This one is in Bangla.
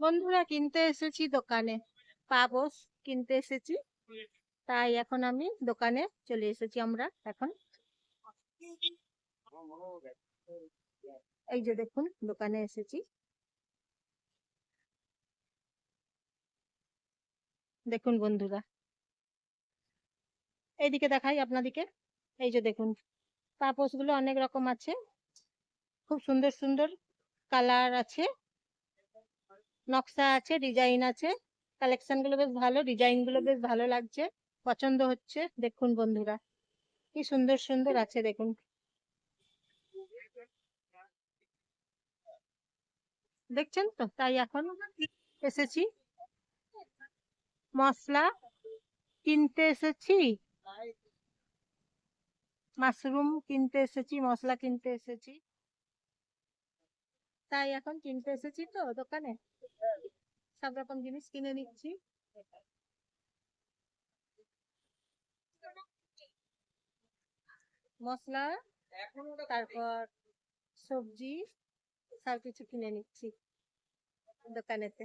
বন্ধুরা কিনতে এসেছি দোকানে। পাপোস কিনতে এসেছি। তাই এখন আমি দোকানে চলে এসেছি আমরা এখন। এই যে দেখুন, দোকানে এসেছি। দেখুন বন্ধুরা। এইদিকে দেখাই আপনাদিকে। এই যে দেখুন পাপোসগুলো অনেক রকম আছে। খুব সুন্দর সুন্দর কালার আছে, নকশা আছে ডিজাইন আছে। কালেকশনগুলো বেশ ভালো ডিজাইনগুলো বেশ ভালো লাগছে, পছন্দ হচ্ছে, দেখুন বন্ধুরা। কি সুন্দর সুন্দর আছে, দেখুন। দেখছেন তো? তাই এখন এসেছি। মশলা কিনতে এসেছি। মাশরুম কিনতে এসেছি, মশলা কিনতে এসেছি। তাই এখন কিনতে এসেছি তো দোকানে। সব রকম জিনিস কিনে নিচ্ছি। মশলা তারপর সবজি, সব কিছু কিনে নিচ্ছি দোকানেতে।